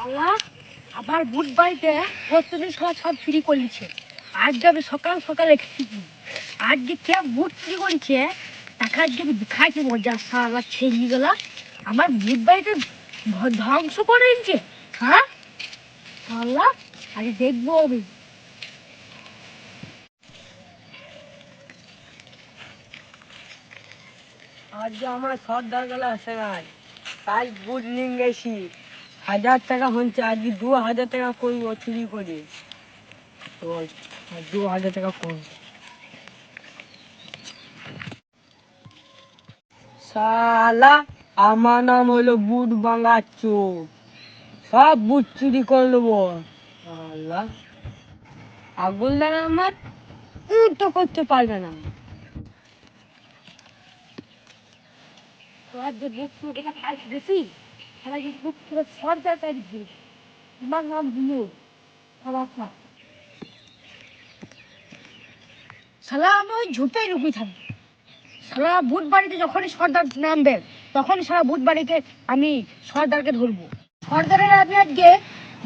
শালা আবার বুট সব করেছে। আমি সকাল সকাল এসেছি। আজকে কে বুট চুরি করেছে, তাকে মজা গেল আমার বুট বাড়িতে ধ্বংস করে দিচ্ছে হ্যাঁ? দেখব আমি। আজকে আমার সর্দার গেলা আসে নাই কাল বুট নিয়ে গেছি। হাজার টাকা হচ্ছে, আজকে দু হাজার টাকা করব চুরি করে। তো দু হাজার টাকা করব। শালা, আমার নাম হলো বুট বাঙ্গা চোখ সব বুট চুরি করে নেব। শালা, আগুন লাগা আমার তো করতে পারবে না। তোরা যে বুক চুরি এটা খাস শালা আমি থাকি। বুট বাড়িতে যখনই সর্দার নামবে, তখনই সারা বুট বাড়িতে আমি সর্দারকে ধরবো। সর্দারের আমি আজকে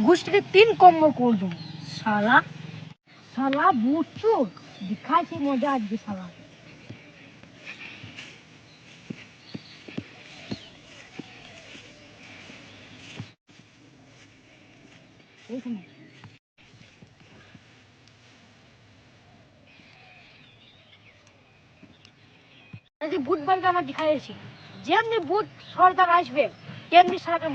গোষ্ঠীতে তিন কম্ব করে দেবো। সালা শালা বুট চোর দেখাচ্ছি মজা আজকে শালা বাড়িতে যেমনি আসবে, তেমনি সারাকে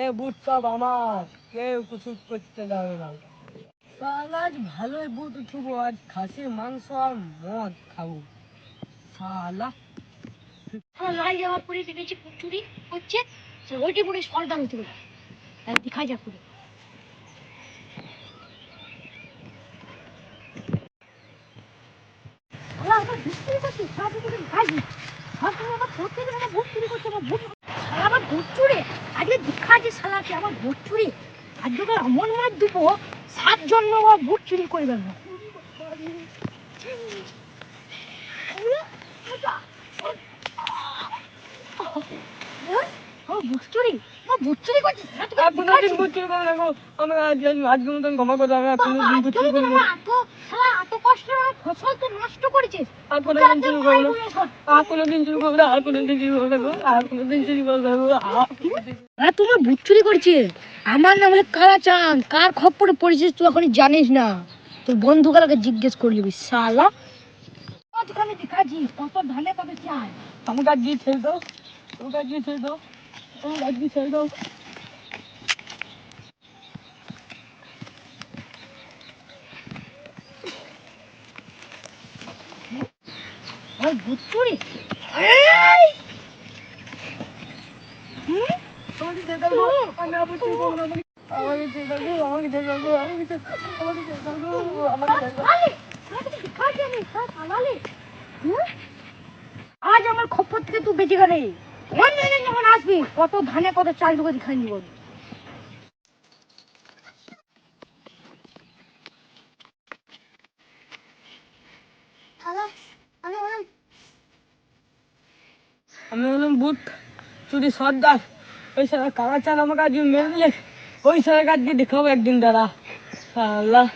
এ সব আমার, কেউ কিছু করতে যাবে না। আজ ভালোই বুট উঠবো আজ খাসির মাংস আর মদ খাব। শালা। লাই যাওয়ার পরে দেখেছি চুরি হচ্ছে ওইটি পরে সর্দার হতে পারে তাই দেখা যাক পুরো। আমার বুট চুরি করছে সারা দিকে খাইছি সবসময় আমার আমার বুট চুরি করছে, আমার বুট আমার বুট চুরি। আজকে দেখা আছে শালাকে আমার বুট চুরি আজকে এমন মার দেবো সাত জন্ম বুট চুরি করবে না ও বুট চুরি ও বুট চুরি করছিস আর কোনোদিন বুট করব না গো আমার আজ আজকে মতন ক্ষমা করে দাও আর কোনোদিন বুট করব না এত কষ্ট ফসল তো নষ্ট করেছিস। আর কোনোদিন চুরি করব না। আর কোনোদিন চুরি করব না আর কোনোদিন চুরি করব না গো আর কোনোদিন চুরি করব না আর কোনোদিন আরে তোমার বুট চুরি করেছিস? আমার নাম হলো কালাচাঁদ কার খপ্পরে পড়েছিস তুই এখন জানিস না। তোর বন্ধুগুলোকে জিজ্ঞেস করলি শালা। তোকে আমি দেখাচ্ছি কত ধানে চাই। আমাকে আজ দিয়ে ছেড়ে দাও আজ দিয়ে ছেড়ে দাও। দিয়ে ছেড়ে দাও! আমাকে করব না আমাকে পালালি। হুম? আজ আমার খপ্পর থেকে তুই বেঁচে গেলি আসবি? কত ধানে কত চাল তোকে দেখাই দিব আমি বললাম বুট চুরি সর্দার ওই সারা কালা চাল আমাকে আজকে মেরে দিলে ওই সারা আজকে দেখাবো একদিন দাদা আল্লাহ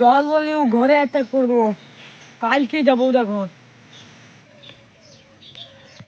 জল বলি ঘরে একটা করব। কালকে যাব দেখো।